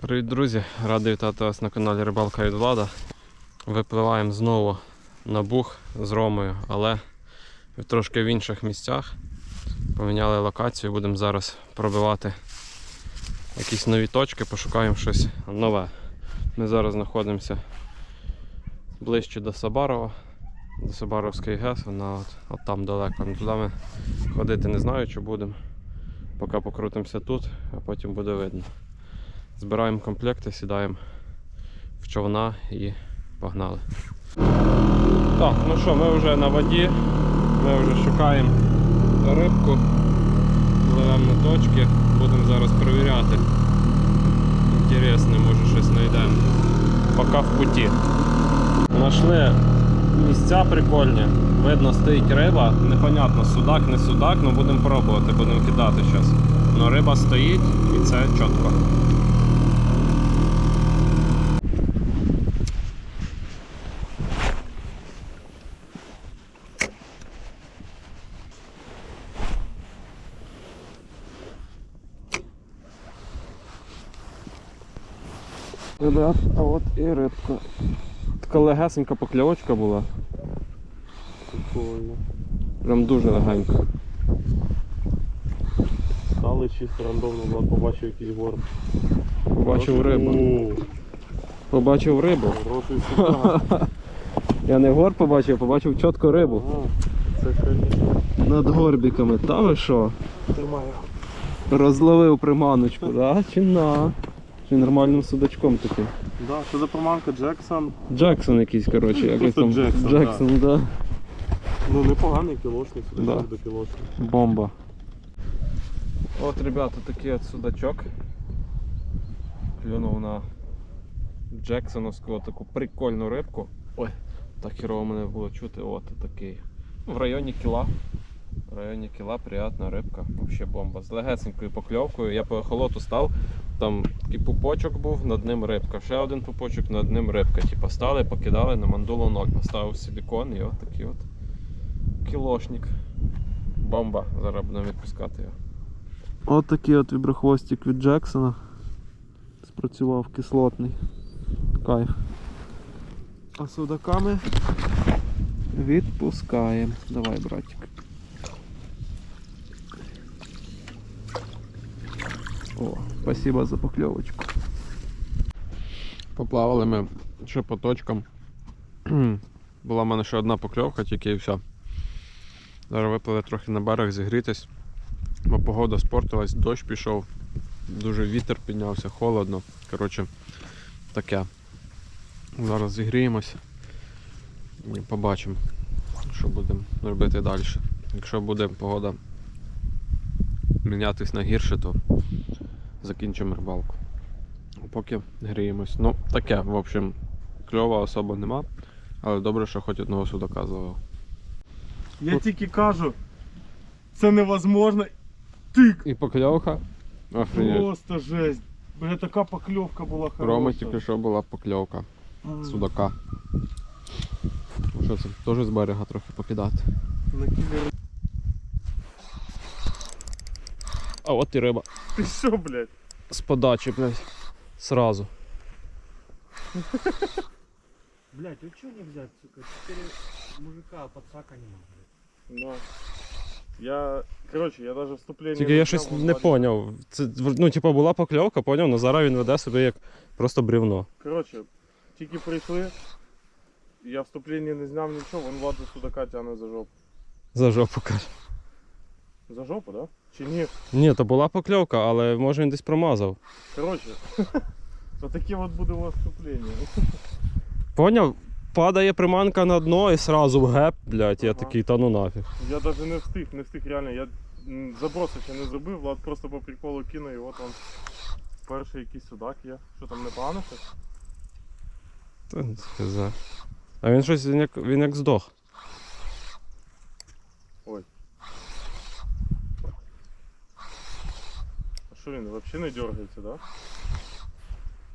Привіт, друзі! Радий вітати вас на каналі Рибалка від Влада. Випливаємо знову на бух з Ромою, але трошки в інших місцях. Поміняли локацію, будемо зараз пробивати якісь нові точки, пошукаємо щось нове. Ми зараз знаходимося ближче до Сабарова, до Сабаровської ГЕС, вона от, от там далеко. Ну, Туди ми ходити не знаю, чи будемо. Поки покрутимося тут, а потім буде видно. Збираємо комплекти, сідаємо в човна і погнали. Так, ну що, ми вже на воді, ми вже шукаємо рибку, пливемо на точки, будемо зараз перевіряти. Інтересне, може щось знайдемо. Поки в путі. Знайшли місця прикольні, видно стоїть риба, непонятно судак, не судак, але будемо пробувати, будемо кидати зараз. Но риба стоїть і це чітко. Ребят, а от і рибка. Така легесенька покльовочка була. Прикольно. Прям дуже легенька. Стали чисто рандомно, Влад побачив якийсь горб. Побачив рибу. О, Побачив рибу. Хороший. Я не гор побачив, а побачив чітко рибу. Ага, Це, конечно, Над горбіками. Та ви що? тримаю. Розловив приманочку, да? Чи на? Чи нормальним судачком таким. Да, що за проманка Джексон? Джексон якийсь, коротше, якось там. Джексон, Джексон, да. Ну непоганий кілошник, судачок Да. до кілошника. Бомба. От, ребята, такий от судачок. Клюнув на Джексоновську таку прикольну рибку. Ой, так хірово мене було чути. От такий. В районі кіла. В районі кіла приятна рибка. Вообще бомба. З легесенькою покльовкою. Я по ехолоту став. Там такий пупочок був, над ним рибка. Ще один пупочок, над ним рибка. Типа стали, покидали на мандулу ноль. Поставив силікон і от такий от кілошник. Бомба. Зараз будемо відпускати його. От такий от віброхвостик від Джексона. Спрацював кислотний. Кайф. А судаками відпускаємо. Давай, братик. О, спасибо за покльовочку. Поплавали ми ще по точкам. Була в мене ще одна покльовка, тільки і все. Зараз випливе трохи на берег зігрітись, бо погода спортилась, дощ пішов, дуже вітер піднявся, холодно. Коротше, таке. Зараз зігріємося і побачимо, що будемо робити далі. Якщо буде погода мінятись на гірше, то закінчимо рибалку. Поки гріємось. Ну, таке, в общем, кльова особа нема, але добре, що хоч одного судака зловив. Я тільки кажу, це невозможно. Тик! І покльовка. Охренеть. Просто жесть. Бля, така покльовка була хороша. Рома тільки що була покльовка А, судака. Ну що це? Теж з берега трохи покидати. На А от і риба. Ти що, блядь? З подачі, блядь. Сразу. Блять, ну что не взять, сука? Четыре мужика, а подсака не могут. Да. Я, короче, я даже вступлення Тільки я щось не поняв. Це, ну, типу, була покльовка, поняв, але зараз він веде себе як просто брівно. Коротше, тільки прийшли, я вступлення не зняв нічого, вон Влад за судака тягне за жопу. За жопу каже. За жопу, да? Чи ні? Ні, то була покльовка, але може він десь промазав. Коротше, отаке от буде у вас вступлення. Поняв? Падає приманка на дно і сразу в геп, блядь, я Ага. такий, та ну нафіг. Я навіть не встиг, не встиг реально. Я м, заброси ще не зробив, Влад просто по приколу кинув і от он перший якийсь судак є. Що там непогано щось? Та, не знаю. А він щось він як, він як здох. Він взагалі не дергається, да?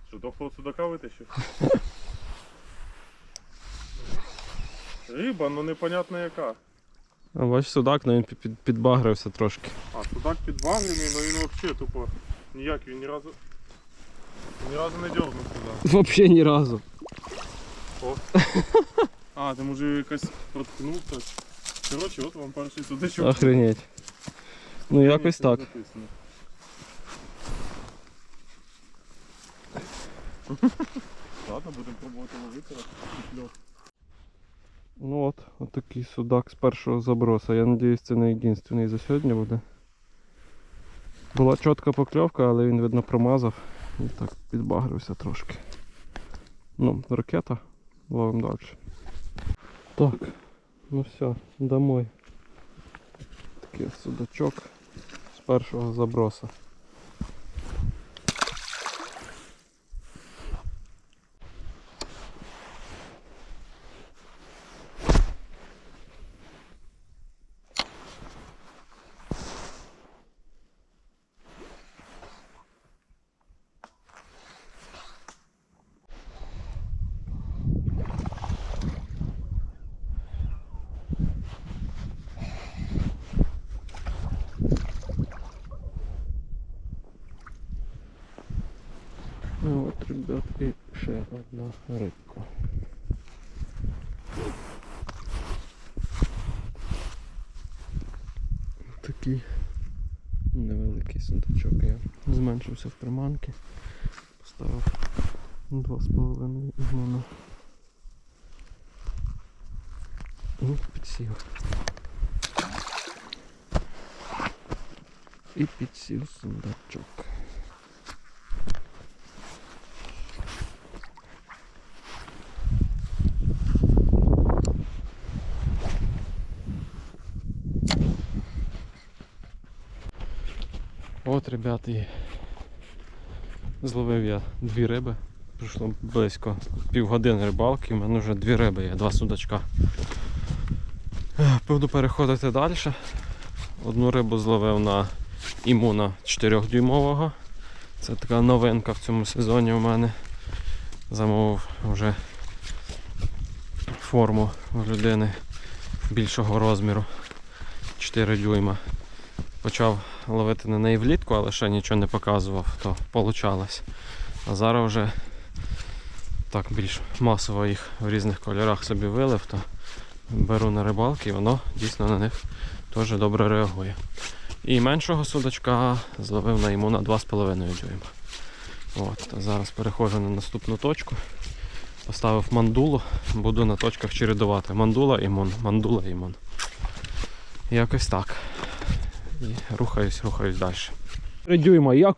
Що, дохлого судака витащив? Риба, ну непонятно яка. А бач, судак, ну він під- під- підбагрився трошки. А, судак підвагрений, але він взагалі тупо ніяк він ні разу. Ні разу не дергнув сюди. Взагалі ні разу. А, ти може якось проткнув хтось. Коротше, от вам перший судачок. Охренеть. Ну якось так. не Ладно, будемо пробувати ловити. Кльов. Ну от, от судак з першого заброса. Я сподіваюся, це не єдиний за сьогодні буде. Була чітка покльовка, але він, видно, промазав і так підбагрився трошки. Ну, ракета. Ловимо далі. Так, ну все, домой. Такий судачок з першого заброса. Ну от, ребят, і ще рибка. Такий невеликий сундучок. Я зменшився в приманки. Поставив 2,5 ігмона. І підсів. І підсів сундучок. От, ребят, і зловив я дві риби. Пройшло близько півгодини рибалки, у мене вже дві риби є, два судачка. Буду переходити далі. Одну рибу зловив на імуна 4-дюймового. Це така новинка в цьому сезоні у мене. Замовив вже форму людини більшого розміру 4 дюйма. Почав ловити на неї влітку, але ще нічого не показував, то получалось. А зараз вже так більш масово їх в різних кольорах собі вилив, то беру на рибалки і воно дійсно на них теж добре реагує. І меншого судачка зловив на йому на 2,5 дюйма. От, зараз переходжу на наступну точку. Поставив мандулу, буду на точках чередувати. Мандула імон, мандула імон. Якось так. І рухаюсь, рухаюсь далі. 3 дюйма, як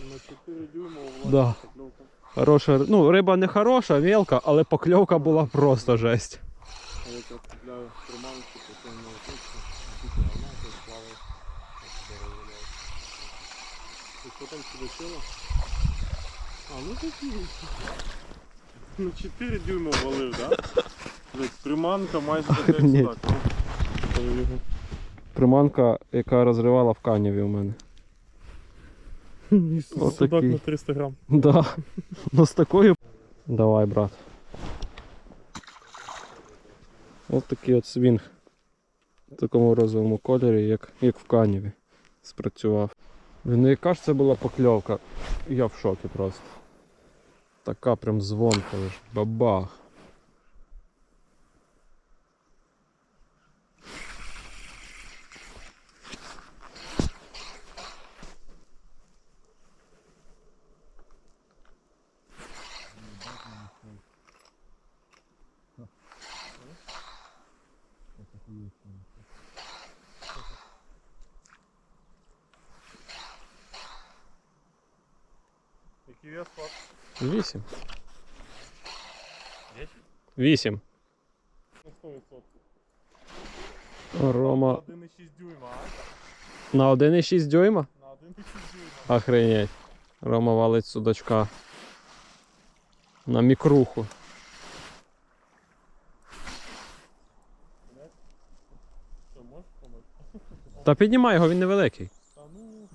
На 4 дюйма у Да. покльовка. хороша. Ну, риба не хороша, мелка, але покльовка була просто жесть. А я купляю приманки, потім на точку. Тільки вона тут плаває. Ти що там судачило? А, ну такі. Ну 4 дюйма валив, так? Да? Приманка майже така як Охренеть. судак. Ну, то його. Приманка, яка розривала в каніві у мене. Судак на 300 грам. Да. Ну з такою. Давай, брат. Ось такий от свінг. В такому розовому кольорі, як, як в каніві. Спрацював. Ну яка ж це була покльовка? Я в шокі просто. Така прям звонка лиш. Бабах. Вісім. 10? Вісім. На 1,6 дюйма, а? на 1,6 дюйма? На 1,6 дюйма. Охренеть. Рома валить судачка. На мікруху. Та піднімай його, він невеликий. Та ну,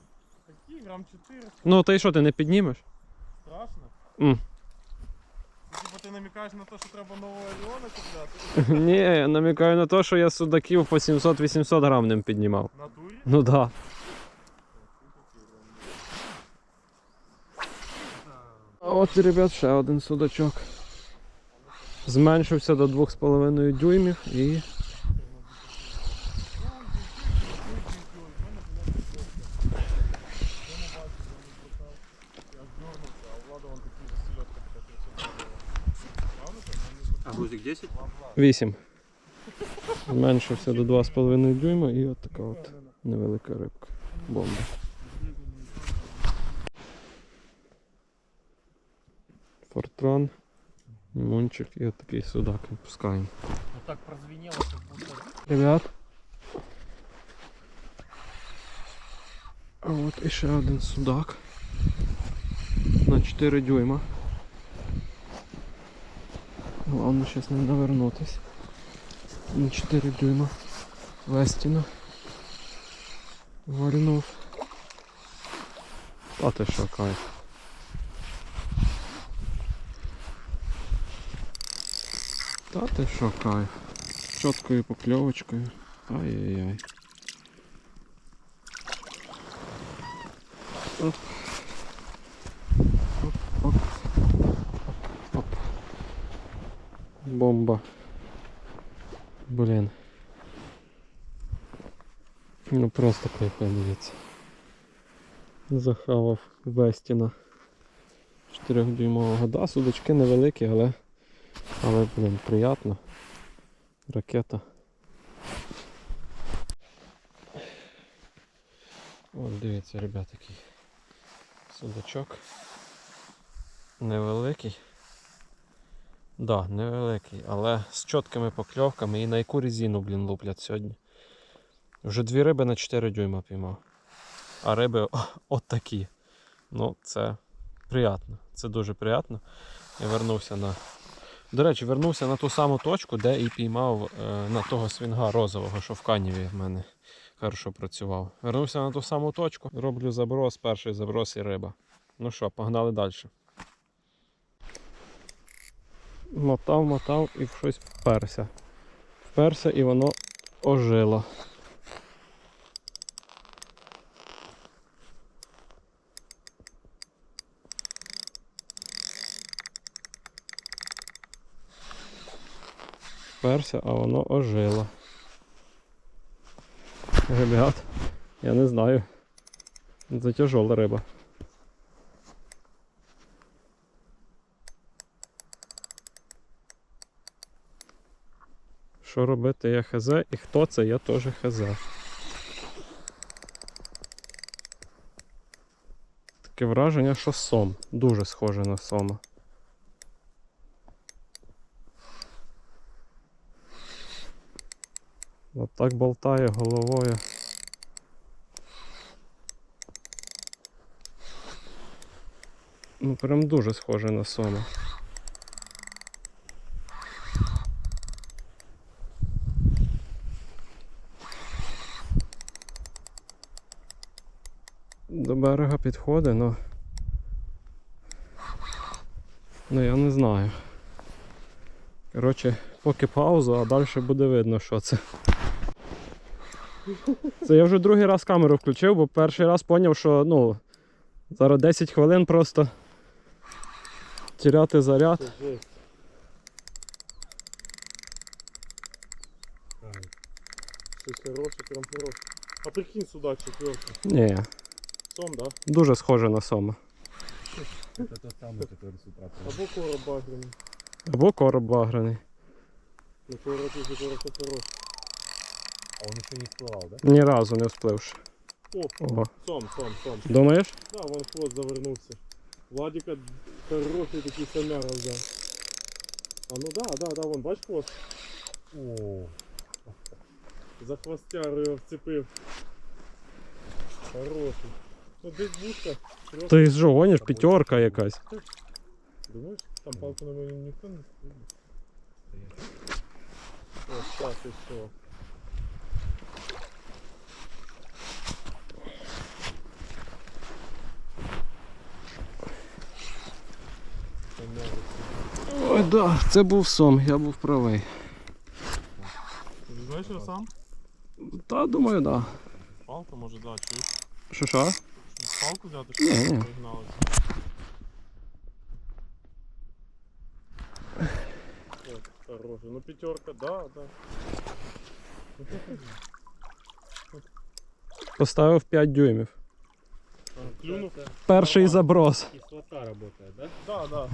такі грам 4, Ну, та й що, ти не піднімеш? М. Типа ти намікаєш на те, що треба нового Оріона купляти? Ні, я намікаю на те, що я судаків по 700-800 грам ним піднімав. В натурі? Ну да. От, ребят, ще один судачок. Зменшився до 2,5 дюймів і. 8. Зменшився до 2,5 дюйма і от така от невелика рибка. Бомба. Фортран, лимончик і от такий судак відпускаємо. Ну так прозвенело, как будто... Ребят. А от іще один судак. На 4 дюйма. Главное сейчас не навернутись. На 4 дюйма. Вестіна. Вальнув. А ти що, кайф. Та ти що, кайф. З чіткою покльовочкою. Ай-яй-яй. Оп, оп. Оп. Бомба. Блін. Ну просто кайфа, дивіться. Захавав Вестіна 4-дюймового. Да, судочки невеликі, але, але блін, приємно. Ракета. От дивіться, ребят, який судачок. Невеликий. Да, невеликий, але з чіткими покльовками і на яку резину, блін, луплять сьогодні. Вже дві риби на 4 дюйма піймав. А риби от такі. Ну, це приємно. Це дуже приємно. Я вернувся на. До речі, вернувся на ту саму точку, де і піймав е, на того свінга розового, що в каніві в мене хорошо працював. Вернувся на ту саму точку, роблю заброс, перший заброс і риба. Ну що, погнали далі. Мотав, мотав і в щось вперся. Вперся і воно ожило. Вперся, а воно ожило. Ребят, я не знаю. Це тяжола риба. Що робити, я хз, і хто це, я теж хз. Таке враження, що сом. Дуже схоже на сома. От так болтає головою. Ну прям дуже схоже на сома. До берега підходить, но. Ну я не знаю. Коротше, поки паузу, а далі буде видно, що це. Це я вже другий раз камеру включив, бо перший раз зрозумів, що ну, зараз 10 хвилин просто тіряти заряд. Щось хороше, прям хороше. А прикинь судак четвертый. Ні, Сом, да? дуже схоже на сома. Это тот самый, который с утра Або короб багряний. Або короб баграний. Ну короб уже короб хороший. А он еще не всплывал, да? Ні разу не вспливши. О, Ого. сом, сом, сом. Думаєш? Да, вон хвост завернувся. Владика хороший такий самяра взяв. А ну да, да, да, вон, бач хвост? О, За хвостяру його вцепив. Хороший. Ну десь трьох. Ти що, гониш? П'ятерка якась. Думаєш, там палку на мою ніхто не стріляє? О, щас і все. Ой, да, це був сом, я був правий. Ти знаєш його сам? Та думаю, да. Палку може да, чуєш? Що що? палку взяти, щоб не пригналися. Ой. Ну п'ятерка, да, да. Поставив 5 дюймів. А, Клюнув. Перший заброс. Кислота работает, да? Да, да.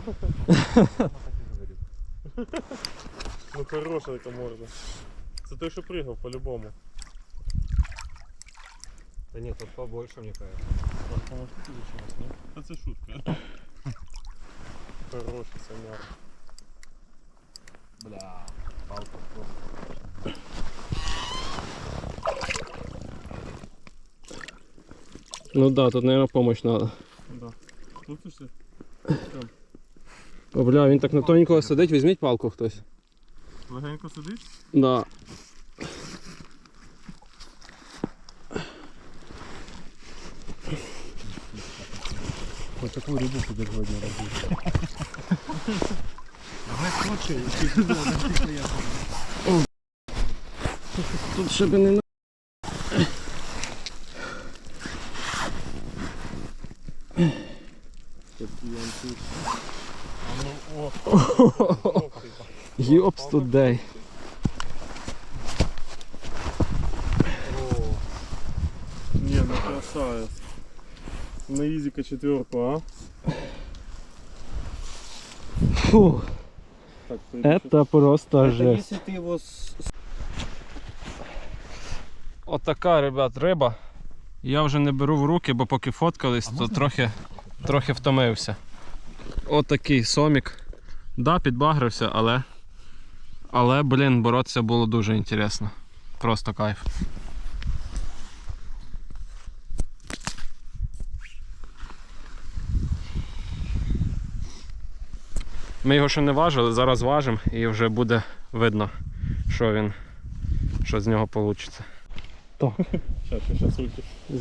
Ну хороша така морда. Це той, що пригав по-любому. Да нет, тут побольше, мне кажется. Та це шутка. Хороший самяр. Бля, палка Ну да, тут, наверное, помощь надо. Да. Слухаєшся? О, бля, він так на тоненького сидить, візьміть палку хтось. Легенько сидить? Да. Би не на-. Йопс тудей. Не, ну красавец. На изика четверку, а? Фу, Так, это просто Это жесть. если ты его с... Отака, ребят, риба. Я вже не беру в руки, бо поки фоткались, то трохи, трохи втомився. Отакий сомік. Да, підбагрився, але. Але, блін, боротися було дуже інтересно. Просто кайф. Ми його ще не важили, зараз важимо і вже буде видно, що він, що з нього вийде. Руки.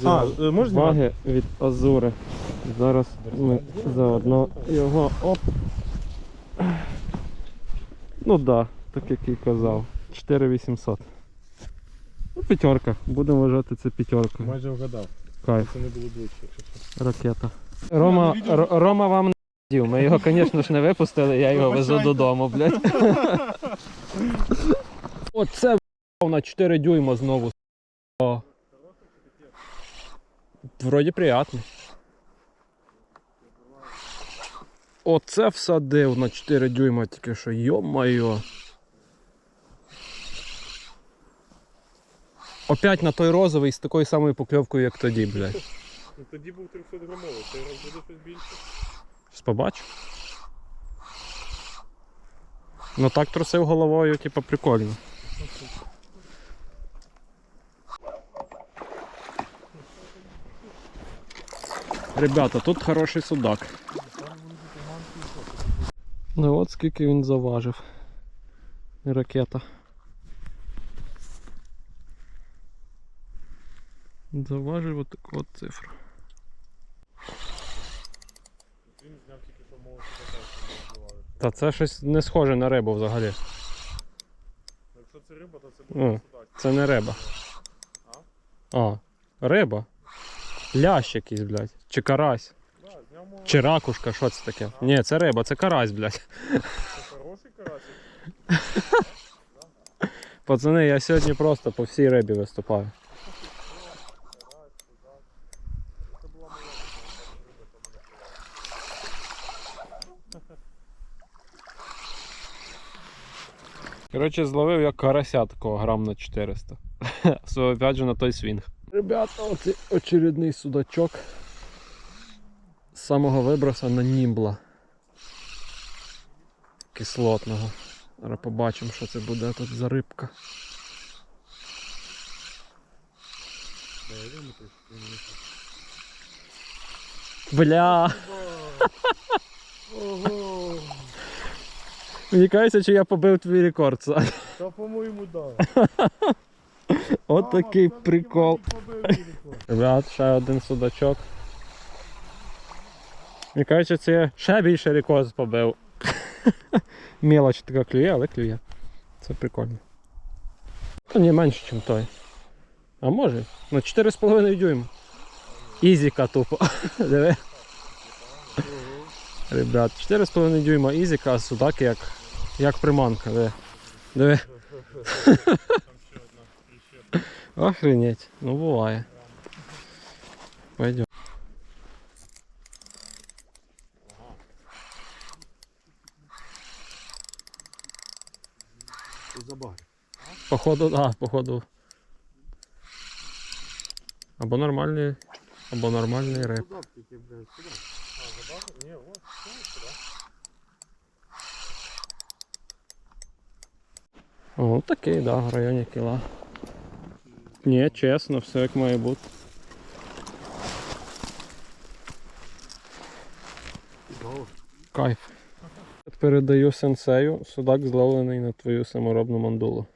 А, е, можеш знімати? Ваги від Азури. Зараз ми заодно його оп. Ну да, так як і казав. 4800. Ну, п'ятерка. Будемо вважати це п'ятерка. Майже вгадав. Кайф, Це не було ближче, якщо ракета. Рома, Р- Рома вам не дів. Ми його, звісно ж, не випустили, я його везу додому, блядь. Оце на 4 дюйма знову. О. Вроді приятно. Оце всадив на 4 дюйма тільки що, йо-майо. Опять на той розовий з такою самою покльовкою, як тоді, блядь. Ну тоді був 300 грамовий, цей раз буде щось більше. Щось побачу. Ну так трусив головою, типа прикольно. Ребята, тут хороший судак. Ну от скільки він заважив. Ракета. Заважив от таку от цифру. Він зняв тільки що мову сюди. Та це щось не схоже на рибу взагалі. Якщо це риба, то це буде судак. Це не риба. А, риба. Лящ якийсь, блядь. Чи карась. Чи ракушка, що це таке? Ні, це риба, це карась, блядь. Хороший карасик. Пацани, я сьогодні просто по всій рибі виступаю. Коротше, зловив я карася такого грам на 400. Со, опять же на той свінг. Ребята, оце очередний судачок. З самого виброса на німбла. Кислотного. Зараз побачимо, що це буде тут за рибка. Бля. Ого! Мені кажеться, чи я побив твій рекорд. Сань. Та по-моєму, да. От такий прикол. Ребят, ще один судачок. Мені кажеться, це ще більше рекорд побив. Мелоч така клює, але клює. Це прикольно. Та ні, менше, ніж той. А може? Ну 4,5 дюйма. Ізіка тупо. Диви. Ребят, 4,5 дюйма ізіка, а судак як, як приманка. Диви. Диви. Там ще одна. І ще. Охренеть. Ну буває. Пойдем. Походу, да, походу. Або нормальний, або нормальний реп. О, такий, да, в районі кіла. Ні, чесно, все як має бути. Кайф. Передаю сенсею, судак зловлений на твою саморобну мандулу.